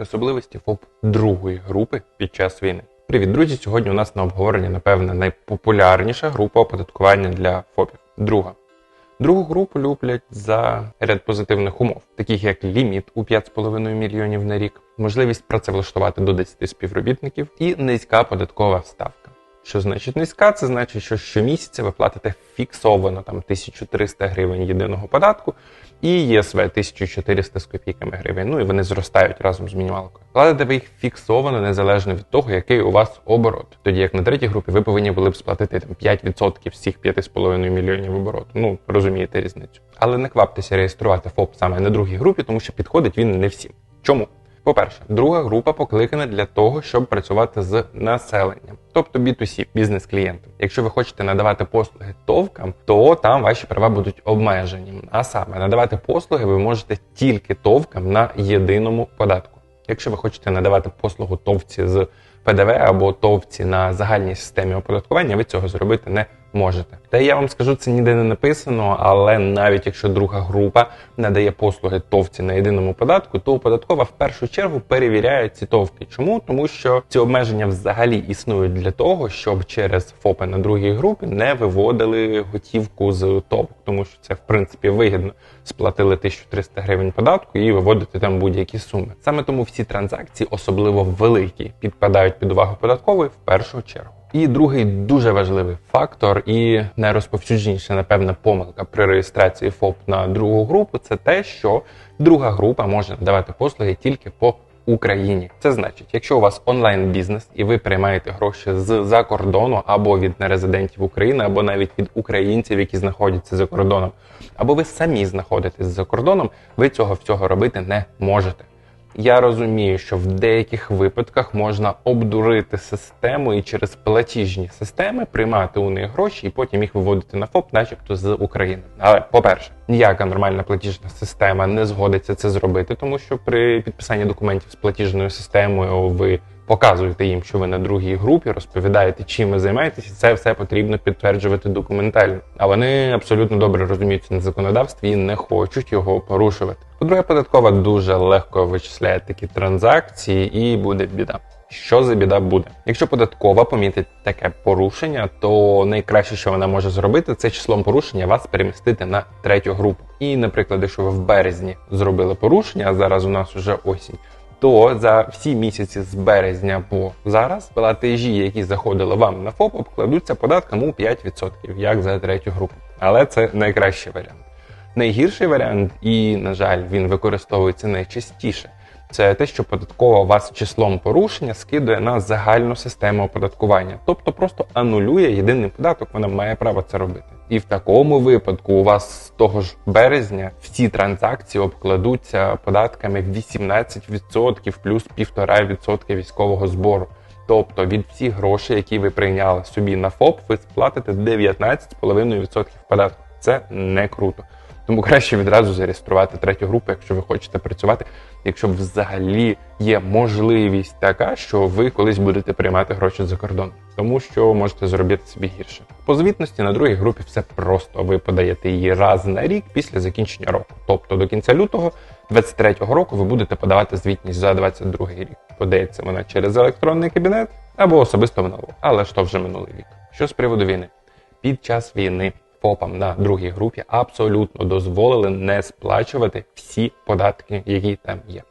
Особливості ФОП другої групи під час війни. Привіт, друзі! Сьогодні у нас на обговоренні, напевне, найпопулярніша група оподаткування для ФОПів. Друга. Другу групу люблять за ряд позитивних умов, таких як ліміт у 5,5 мільйонів на рік, можливість працевлаштувати до 10 співробітників і низька податкова ставка. Що значить низька? Це значить, що щомісяця ви платите фіксовано там 1300 гривень єдиного податку і ЄСВ 1400 з копійками гривень. Ну і вони зростають разом з мінімалкою. Платите ви їх фіксовано незалежно від того, який у вас оборот. Тоді як на третій групі ви повинні були б сплатити там 5% всіх 5,5 мільйонів обороту. Ну розумієте різницю. Але не кваптеся реєструвати ФОП саме на другій групі, тому що підходить він не всім. Чому? По-перше, друга група покликана для того, щоб працювати з населенням, тобто B2C, бізнес-клієнтам. Якщо ви хочете надавати послуги товкам, то там ваші права будуть обмежені. А саме надавати послуги ви можете тільки товкам на єдиному податку. Якщо ви хочете надавати послугу товці з ПДВ або товці на загальній системі оподаткування, ви цього зробити не можете. Та я вам скажу, це ніде не написано, але навіть якщо друга група надає послуги товці на єдиному податку, то податкова в першу чергу перевіряє ці товки. Чому? Тому що ці обмеження взагалі існують для того, щоб через ФОПи на другій групі не виводили готівку з ТОВ, тому що це в принципі вигідно. Сплатили 1300 гривень податку і виводити там будь-які суми. Саме тому всі транзакції, особливо великі, підпадають під увагу податкової в першу чергу. І другий дуже важливий фактор, і найрозповсюдженіша, напевне, помилка при реєстрації ФОП на другу групу це те, що друга група може надавати послуги тільки по Україні. Це значить, якщо у вас онлайн бізнес і ви приймаєте гроші з-за кордону або від нерезидентів України, або навіть від українців, які знаходяться за кордоном, або ви самі знаходитесь за кордоном, ви цього всього робити не можете. Я розумію, що в деяких випадках можна обдурити систему і через платіжні системи приймати у них гроші і потім їх виводити на ФОП, начебто з України. Але по-перше, ніяка нормальна платіжна система не згодиться це зробити, тому що при підписанні документів з платіжною системою ви показуєте їм, що ви на другій групі, розповідаєте, чим ви займаєтесь, і це все потрібно підтверджувати документально. А вони абсолютно добре розуміються на законодавстві і не хочуть його порушувати. По-друге, податкова дуже легко вичисляє такі транзакції, і буде біда. Що за біда буде? Якщо податкова помітить таке порушення, то найкраще, що вона може зробити, це числом порушення вас перемістити на третю групу. І, наприклад, якщо ви в березні зробили порушення, а зараз у нас вже осінь, то за всі місяці з березня по зараз платежі, які заходили вам на ФОП, обкладуться податком у 5%, як за третю групу. Але це найкращий варіант. Найгірший варіант, і, на жаль, він використовується найчастіше. Це те, що податкова вас числом порушення скидує на загальну систему оподаткування, тобто просто анулює єдиний податок, вона має право це робити. І в такому випадку у вас з того ж березня всі транзакції обкладуться податками 18% плюс 1,5% військового збору. Тобто від всіх грошей, які ви прийняли собі на ФОП, ви сплатите 19,5% податку. Це не круто. Тому краще відразу зареєструвати третю групу, якщо ви хочете працювати, якщо взагалі є можливість така, що ви колись будете приймати гроші за кордон, тому що можете зробити собі гірше. По звітності на другій групі все просто. Ви подаєте її раз на рік після закінчення року. Тобто до кінця лютого 23-го року ви будете подавати звітність за 22 рік. Подається вона через електронний кабінет або особисто в налог. Але ж то вже минулий вік. Що з приводу війни? Під час війни ФОПам на другій групі абсолютно дозволили не сплачувати всі податки, які там є.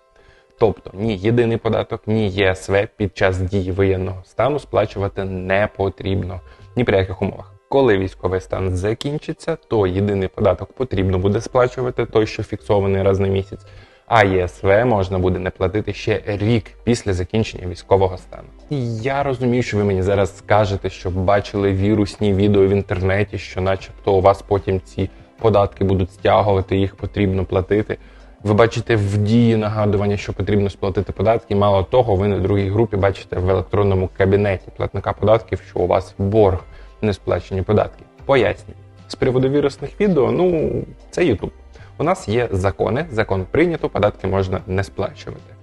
Тобто ні єдиний податок, ні ЄСВ під час дії воєнного стану сплачувати не потрібно ні при яких умовах. Коли військовий стан закінчиться, то єдиний податок потрібно буде сплачувати той, що фіксований раз на місяць а ЄСВ можна буде не платити ще рік після закінчення військового стану. І я розумію, що ви мені зараз скажете, що бачили вірусні відео в інтернеті, що, начебто, у вас потім ці податки будуть стягувати, їх потрібно платити. Ви бачите в дії нагадування, що потрібно сплатити податки. Мало того, ви на другій групі бачите в електронному кабінеті платника податків, що у вас борг не сплачені податки. Пояснюю. З приводу вірусних відео, ну це Ютуб. У нас є закони, закон прийнято, податки можна не сплачувати.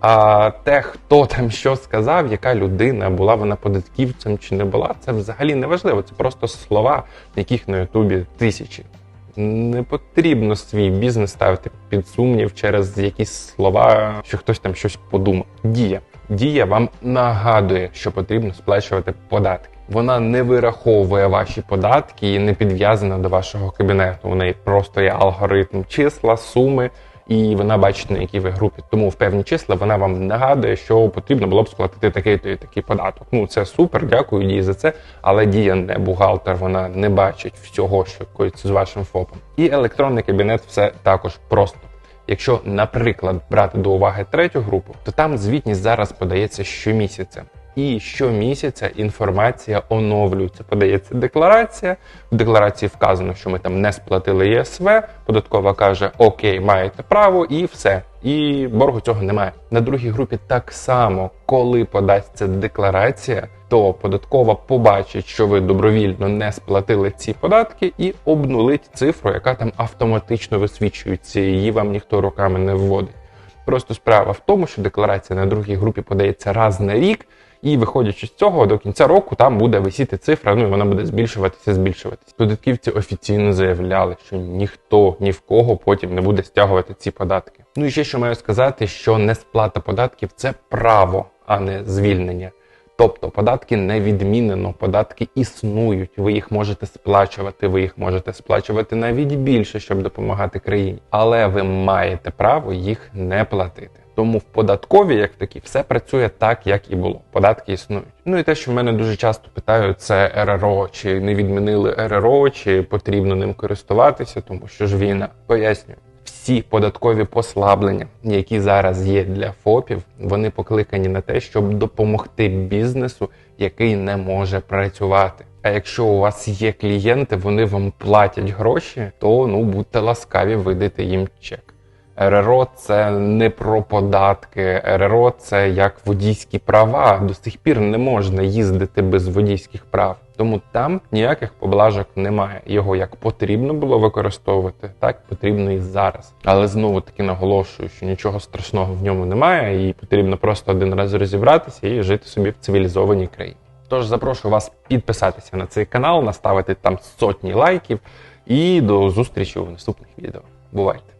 А те, хто там що сказав, яка людина була вона податківцем чи не була, це взагалі не важливо. Це просто слова, яких на Ютубі тисячі. Не потрібно свій бізнес ставити під сумнів через якісь слова, що хтось там щось подумав. Дія. Дія вам нагадує, що потрібно сплачувати податки. Вона не вираховує ваші податки і не підв'язана до вашого кабінету. У неї просто є алгоритм числа, суми, і вона бачить, на якій ви групі. Тому в певні числа вона вам нагадує, що потрібно було б сплатити такий-то і такий податок. Ну це супер, дякую дії за це. Але дія не бухгалтер, вона не бачить всього, що коїться з вашим ФОПом. І електронний кабінет все також просто. Якщо, наприклад, брати до уваги третю групу, то там звітність зараз подається щомісяця. І щомісяця інформація оновлюється. Подається декларація. В декларації вказано, що ми там не сплатили ЄСВ. Податкова каже: Окей, маєте право, і все. І боргу цього немає. На другій групі так само, коли подасться декларація, то податкова побачить, що ви добровільно не сплатили ці податки, і обнулить цифру, яка там автоматично висвічується. Її вам ніхто руками не вводить. Просто справа в тому, що декларація на другій групі подається раз на рік, і виходячи з цього, до кінця року там буде висіти цифра, ну і вона буде збільшуватися, збільшуватися. Податківці офіційно заявляли, що ніхто ні в кого потім не буде стягувати ці податки. Ну і ще що маю сказати, що несплата податків це право, а не звільнення. Тобто податки не відмінено, податки існують. Ви їх можете сплачувати, ви їх можете сплачувати навіть більше, щоб допомагати країні, але ви маєте право їх не платити. Тому в податковій, як такі, все працює так, як і було. Податки існують. Ну і те, що мене дуже часто питають, це РРО, чи не відмінили РРО, чи потрібно ним користуватися, тому що ж війна. Пояснюю. Всі податкові послаблення, які зараз є для ФОПів, вони покликані на те, щоб допомогти бізнесу, який не може працювати. А якщо у вас є клієнти, вони вам платять гроші, то ну будьте ласкаві видати їм чек. РРО це не про податки. РРО це як водійські права. До сих пір не можна їздити без водійських прав. Тому там ніяких поблажок немає. Його як потрібно було використовувати, так потрібно і зараз. Але знову таки наголошую, що нічого страшного в ньому немає, і потрібно просто один раз розібратися і жити собі в цивілізованій країні. Тож запрошую вас підписатися на цей канал, наставити там сотні лайків і до зустрічі у наступних відео. Бувайте!